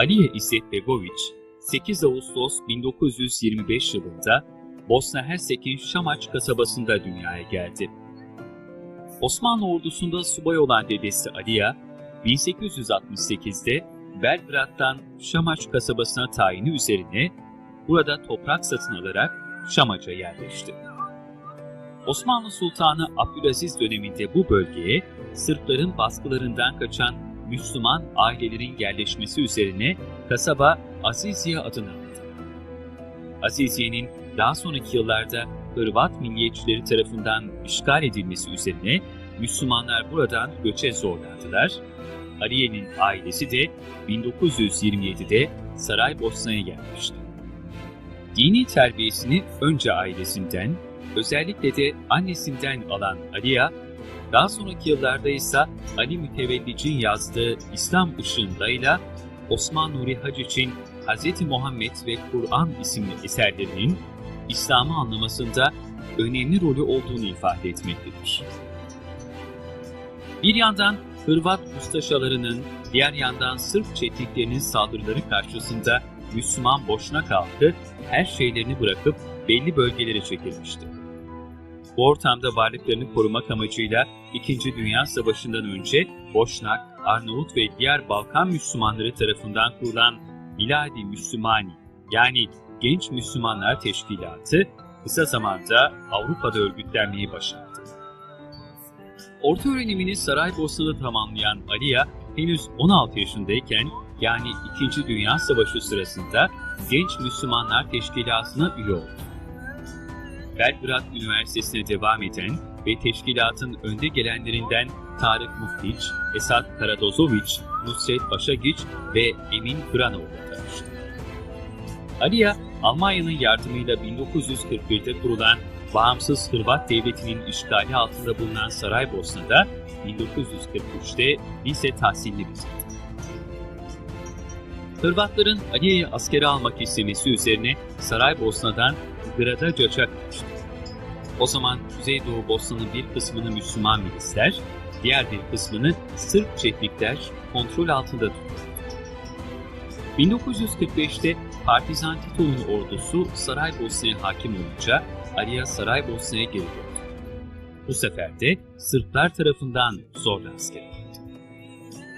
Aliye İzzet Begoviç, 8 Ağustos 1925 yılında Bosna Hersek'in Şamaç kasabasında dünyaya geldi. Osmanlı ordusunda subay olan dedesi Aliya, 1868'de Belgrad'dan Şamaç kasabasına tayini üzerine burada toprak satın alarak Şamaç'a yerleşti. Osmanlı Sultanı Abdülaziz döneminde bu bölgeye Sırpların baskılarından kaçan Müslüman ailelerin yerleşmesi üzerine kasaba Aziziye adını aldı. Aziziye'nin daha sonraki yıllarda Hırvat milliyetçileri tarafından işgal edilmesi üzerine Müslümanlar buradan göçe zorlandılar. Aliye'nin ailesi de 1927'de Saraybosna'ya gelmişti. Dini terbiyesini önce ailesinden, özellikle de annesinden alan Aliye, daha sonraki yıllarda ise Ali Mütevellic'in yazdığı İslam ışığındayla Osman Nuri Hacıç'in Hz. Muhammed ve Kur'an isimli eserlerinin İslam'ı anlamasında önemli rolü olduğunu ifade etmektedir. Bir yandan Hırvat ustaşalarının, diğer yandan Sırp çetiklerinin saldırıları karşısında Müslüman Boşnak halkı her şeylerini bırakıp belli bölgelere çekilmişti. Bu ortamda varlıklarını korumak amacıyla İkinci Dünya Savaşı'ndan önce Boşnak, Arnavut ve diğer Balkan Müslümanları tarafından kurulan Biladi Müslümani yani Genç Müslümanlar Teşkilatı kısa zamanda Avrupa'da örgütlenmeyi başardı. Orta öğrenimini Saraybosna'da tamamlayan Aliya henüz 16 yaşındayken yani 2. Dünya Savaşı sırasında Genç Müslümanlar Teşkilatı'na üye oldu. Belgrad Üniversitesi'ne devam eden ve teşkilatın önde gelenlerinden Tarık Muftiç, Esat Karadozoviç, Nusret Başagiç ve Emin Kıranov'la tanıştı. Aliya, Almanya'nın yardımıyla 1941'de kurulan bağımsız Hırvat Devleti'nin işgali altında bulunan Saraybosna'da 1943'te lise tahsilini bitirdi. Hırvatların Aliye'yi askere almak istemesi üzerine Saraybosna'dan Grad'a göçe kaçtı. O zaman Kuzeydoğu Bosna'nın bir kısmını Müslüman milisler, diğer bir kısmını Sırp çetlikler kontrol altında tuttu. 1945'te Partizan Tito'nun ordusu Saraybosna'ya hakim olunca Aliya Saraybosna'ya geri döndü. Bu sefer de Sırplar tarafından zorla asker.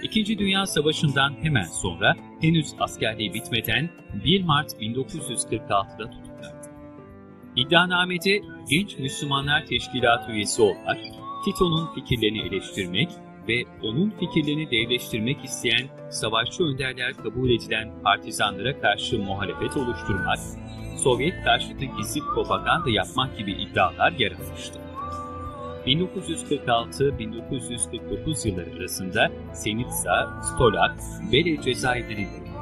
İkinci Dünya Savaşı'ndan hemen sonra henüz askerliği bitmeden 1 Mart 1946'da tutuklandı. İddianamede genç Müslümanlar Teşkilatı üyesi olarak Tito'nun fikirlerini eleştirmek ve onun fikirlerini devleştirmek isteyen savaşçı önderler kabul edilen partizanlara karşı muhalefet oluşturmak, Sovyet karşıtı gizli propaganda yapmak gibi iddialar yer almıştı. 1946-1949 yılları arasında Senitsa, Stolak, Bele cezaevlerinde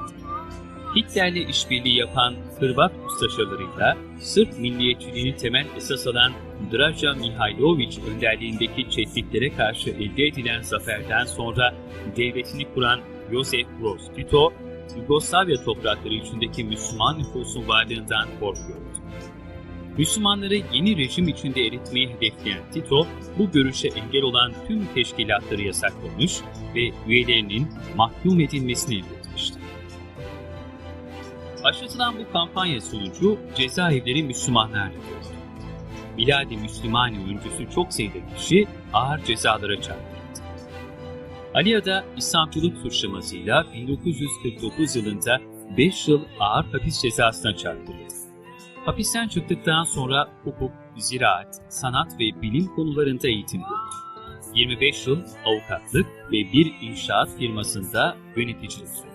Hitler'le işbirliği yapan Hırvat ustaşalarıyla Sırp milliyetçiliğini temel esas alan Draža Mihailović önderliğindeki çetliklere karşı elde edilen zaferden sonra devletini kuran Josef Broz Tito, Yugoslavya toprakları içindeki Müslüman nüfusun varlığından korkuyordu. Müslümanları yeni rejim içinde eritmeyi hedefleyen Tito, bu görüşe engel olan tüm teşkilatları yasaklamış ve üyelerinin mahkum edilmesini emretmişti. Başlatılan bu kampanya sonucu cezaevleri Müslümanlarla doldu. Miladi Müslümani öncüsü çok sayıda kişi ağır cezalara çarptırıldı. Aliya'da İslamcılık suçlamasıyla 1949 yılında 5 yıl ağır hapis cezasına çarptırıldı. Hapisten çıktıktan sonra hukuk, ziraat, sanat ve bilim konularında eğitim gördü. 25 yıl avukatlık ve bir inşaat firmasında yöneticilik.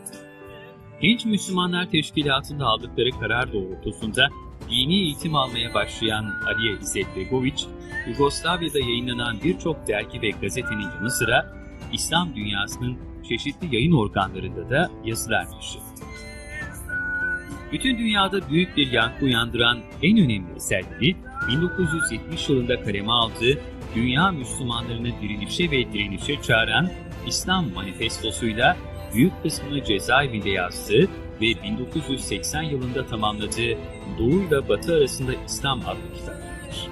Genç Müslümanlar Teşkilatı'nda aldıkları karar doğrultusunda dini eğitim almaya başlayan Aliye İzzet Begoviç, Yugoslavya'da yayınlanan birçok dergi ve gazetenin yanı sıra İslam dünyasının çeşitli yayın organlarında da yazılar yaşadı. Bütün dünyada büyük bir yankı uyandıran en önemli eserleri 1970 yılında kaleme aldığı Dünya Müslümanlarını dirilişe ve direnişe çağıran İslam Manifestosu'yla büyük kısmını cezaevinde yazdığı ve 1980 yılında tamamladığı Doğu ile Batı arasında İslam adlı kitaplardır.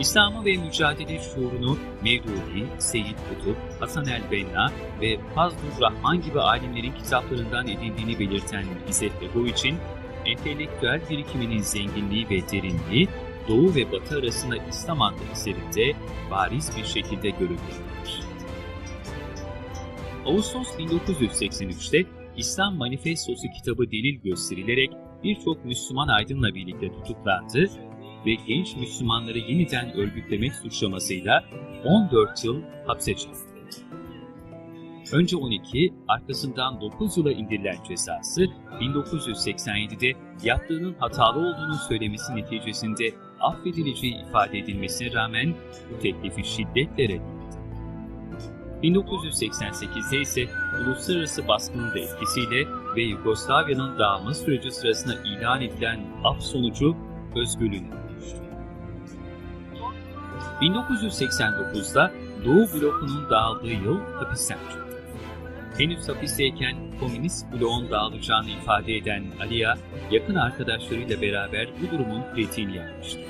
İslam'ı ve mücadele şuurunu Mevdudi, Seyyid Kutup, Hasan el-Benna ve Fazlur Rahman gibi alimlerin kitaplarından edindiğini belirten İzzet Begoviç'in entelektüel birikiminin zenginliği ve derinliği Doğu ve Batı arasında İslam adlı eserinde bariz bir şekilde görülmektedir. Ağustos 1983'te İslam Manifestosu kitabı delil gösterilerek birçok Müslüman aydınla birlikte tutuklandı ve genç Müslümanları yeniden örgütlemek suçlamasıyla 14 yıl hapse çarptı. Önce 12, arkasından 9 yıla indirilen cezası 1987'de yaptığının hatalı olduğunu söylemesi neticesinde affedileceği ifade edilmesine rağmen bu teklifi şiddetle reddedildi. 1988'de ise uluslararası baskının da etkisiyle ve Yugoslavya'nın dağılma süreci sırasında ilan edilen af sonucu özgürlüğüne kavuştu. 1989'da Doğu blokunun dağıldığı yıl hapisten çıktı. Henüz hapisteyken komünist bloğun dağılacağını ifade eden Aliya, yakın arkadaşlarıyla beraber bu durumun kritiğini yapmıştı.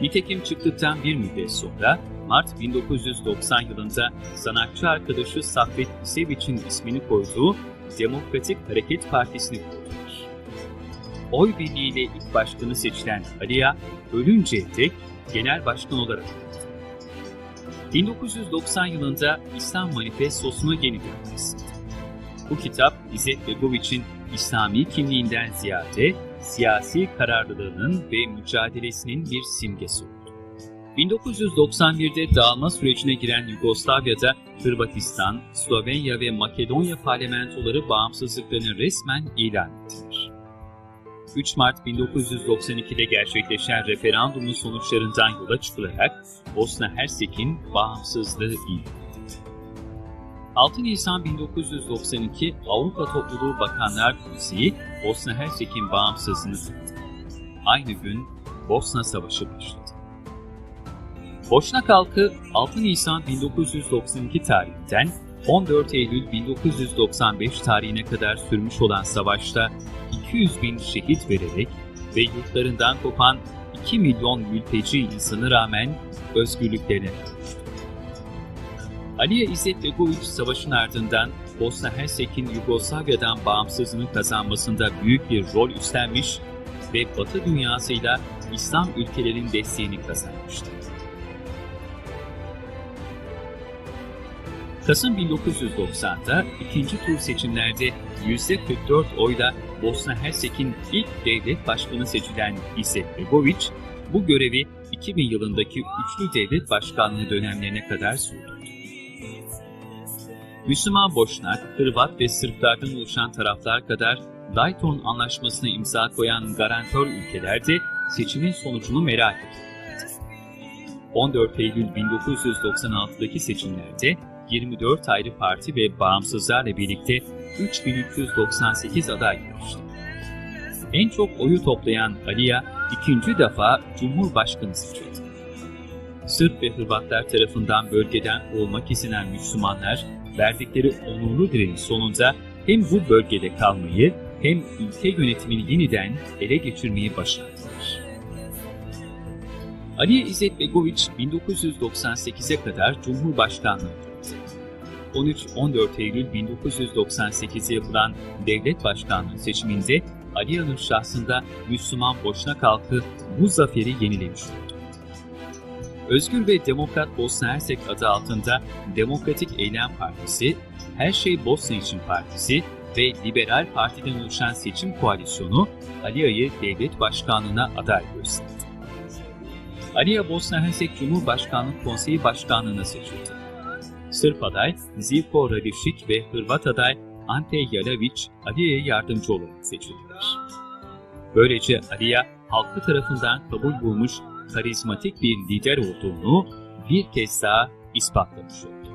Nitekim çıktıktan bir müddet sonra Mart 1990 yılında sanatçı arkadaşı Saffet İseviç'in ismini koyduğu Demokratik Hareket Partisi'ni kurdular. Oy birliğiyle ilk başkanı seçilen Aliya, ölünceye dek genel başkan olarak 1990 yılında İslam Manifestosunu yeniden yazdı. Bu kitap İzzet Begoviç'in İslami kimliğinden ziyade siyasi kararlılığının ve mücadelesinin bir simgesi oldu. 1991'de dağılma sürecine giren Yugoslavya'da Hırvatistan, Slovenya ve Makedonya parlamentoları bağımsızlıklarını resmen ilan ettiler. 3 Mart 1992'de gerçekleşen referandumun sonuçlarından yola çıkılarak Bosna Hersek'in bağımsızlığı ilan edildi. 6 Nisan 1992 Avrupa Topluluğu Bakanlar Konseyi Bosna Hersek'in bağımsızlığını tanıdı. Aynı gün Bosna Savaşı başladı. Boşnak halkı 6 Nisan 1992 tarihinden 14 Eylül 1995 tarihine kadar sürmüş olan savaşta 200 bin şehit vererek ve yurtlarından kopan 2 milyon mülteci insanı rağmen özgürlüklerine kavuştu. Aliye İzzet Begoviç savaşın ardından Bosna Hersek'in Yugoslavya'dan bağımsızlığını kazanmasında büyük bir rol üstlenmiş ve Batı dünyasıyla İslam ülkelerin desteğini kazanmıştı. Kasım 1990'da ikinci tur seçimlerde %44 oyla Bosna Hersek'in ilk devlet başkanı seçilen İzzet Begoviç, bu görevi 2000 yılındaki üçlü devlet başkanlığı dönemlerine kadar sürdürdü. Müslüman Boşnak, Hırvat ve Sırplardan oluşan taraflar kadar Dayton Anlaşması'na imza koyan garantör ülkeler de seçimin sonucunu merak ediyorlardı. 14 Eylül 1996'daki seçimlerde 24 ayrı parti ve bağımsızlarla birlikte 3398 aday yarıştı. En çok oyu toplayan Aliya ikinci defa Cumhurbaşkanı seçildi. Sırp ve Hırvatlar tarafından bölgeden olmak istenen Müslümanlar verdikleri onurlu direniş sonunda hem bu bölgede kalmayı hem ülke yönetimini yeniden ele geçirmeyi başardılar. Ali İzzet Begoviç 1998'e kadar Cumhurbaşkanlığı 13-14 Eylül 1998'de yapılan devlet başkanlığı seçiminde Aliya'nın şahsında Müslüman Boşnak halkı bu zaferi yenilemiş. Özgür ve Demokrat Bosna Hersek adı altında Demokratik Eylem Partisi, Her Şey Bosna İçin Partisi ve Liberal Parti'den oluşan seçim koalisyonu Aliya'yı devlet başkanlığına aday gösterdi. Aliya Bosna Hersek Cumhurbaşkanlık Konseyi Başkanlığı'na seçildi. Sırp aday Zivko Radišić ve Hırvat aday Ante Jelavić Aliya'ya yardımcı olarak seçildiler. Böylece Aliya halkı tarafından kabul bulmuş karizmatik bir lider olduğunu bir kez daha ispatlamış oldu.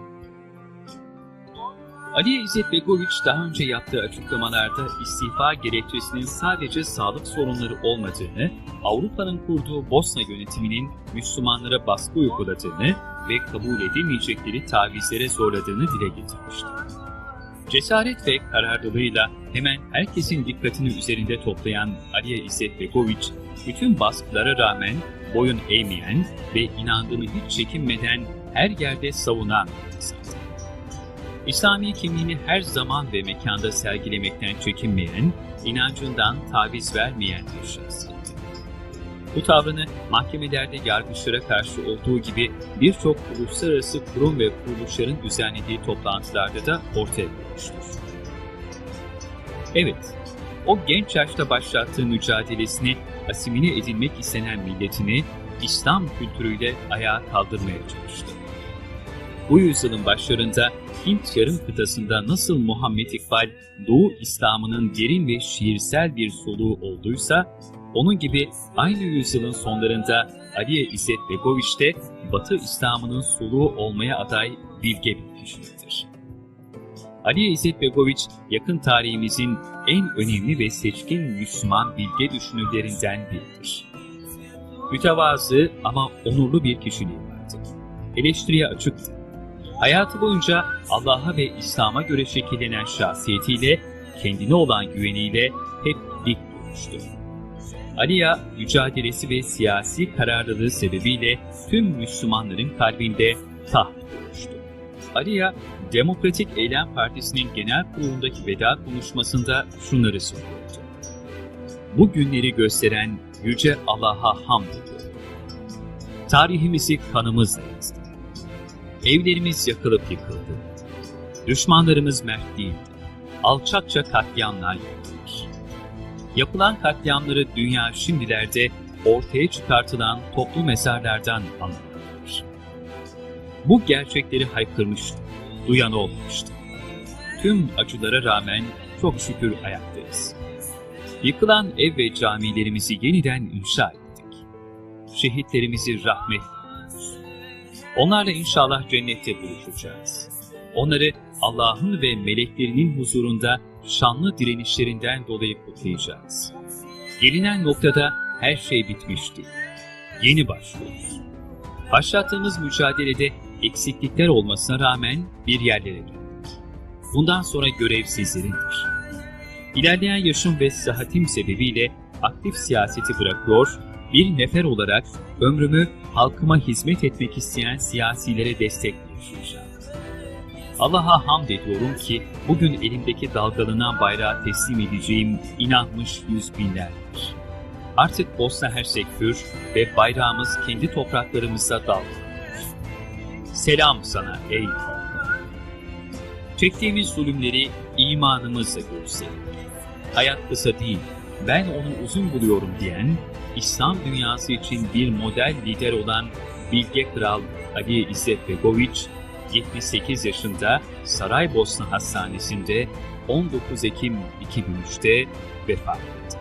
Ali İzzet Begoviç daha önce yaptığı açıklamalarda istifa gerekçesinin sadece sağlık sorunları olmadığını, Avrupa'nın kurduğu Bosna yönetiminin Müslümanlara baskı uyguladığını ve kabul edemeyecekleri tavizlere zorladığını dile getirmişti. Cesaret ve kararlılığıyla hemen herkesin dikkatini üzerinde toplayan Aliye İzzet Begoviç, bütün baskılara rağmen boyun eğmeyen ve inandığını hiç çekinmeden her yerde savunan insandı. İslami kimliğini her zaman ve mekanda sergilemekten çekinmeyen, inancından taviz vermeyen bir şahsiyetti. Bu tavrını mahkemelerde yargıçlara karşı olduğu gibi birçok uluslararası kurum ve kuruluşların düzenlediği toplantılarda da ortaya koymuştur. Evet, o genç yaşta başlattığı mücadelesini asimile edilmek istenen milletini İslam kültürüyle ayağa kaldırmaya çalıştı. Bu yüzyılın başlarında Hint yarım kıtasında nasıl Muhammed İkbal, Doğu İslam'ının derin ve şiirsel bir soluğu olduysa, onun gibi aynı yüzyılın sonlarında Aliye İzzet Begoviç de Batı İslam'ının soluğu olmaya aday bilge bir kişiliktir. Aliye İzzet Begoviç, yakın tarihimizin en önemli ve seçkin Müslüman bilge düşünürlerinden biridir. Mütevazı ama onurlu bir kişiliği vardı. Eleştiriye açıktı. Hayatı boyunca Allah'a ve İslam'a göre şekillenen şahsiyetiyle, kendine olan güveniyle hep dik durmuştu. Aliya, mücadelesi ve siyasi kararlılığı sebebiyle tüm Müslümanların kalbinde taht kurmuştu. Aliya, Demokratik Eylem Partisi'nin genel kurulundaki veda konuşmasında şunları söylüyordu. Bu günleri gösteren Yüce Allah'a hamd ediyorum. Tarihimizi kanımızla yazdık. Evlerimiz yakılıp yıkıldı. Düşmanlarımız mert değildi. Alçakça katliamlar yaptılar. Yapılan katliamları dünya şimdilerde ortaya çıkartılan toplu mezarlardan anlatılır. Bu gerçekleri haykırmıştı, duyan olmamıştı. Tüm acılara rağmen çok şükür ayaktayız. Yıkılan ev ve camilerimizi yeniden inşa ettik. Şehitlerimizi rahmet Onlarla inşallah cennette buluşacağız. Onları Allah'ın ve meleklerinin huzurunda şanlı direnişlerinden dolayı kutlayacağız. Gelinen noktada her şey bitmişti. Yeni başlıyoruz. Başlattığımız mücadelede eksiklikler olmasına rağmen bir yerlere geldik. Bundan sonra görev sizlerindir. İlerleyen yaşım ve sıhhatim sebebiyle aktif siyaseti bırakıyor, bir nefer olarak ömrümü halkıma hizmet etmek isteyen siyasilere destek yaşayacağım. Allah'a hamd ediyorum ki bugün elimdeki dalgalanan bayrağı teslim edeceğim inanmış yüz binlerdir. Artık Bosna Hersek hür ve bayrağımız kendi topraklarımızda dalgalanıyor. Selam sana ey. Çektiğimiz zulümleri imanımızla gösterin. Hayat kısa değil, ben onu uzun buluyorum diyen, İslam dünyası için bir model lider olan Bilge Kral Ali İzzet Begoviç, 78 yaşında Saraybosna Hastanesi'nde 19 Ekim 2003'te vefat etti.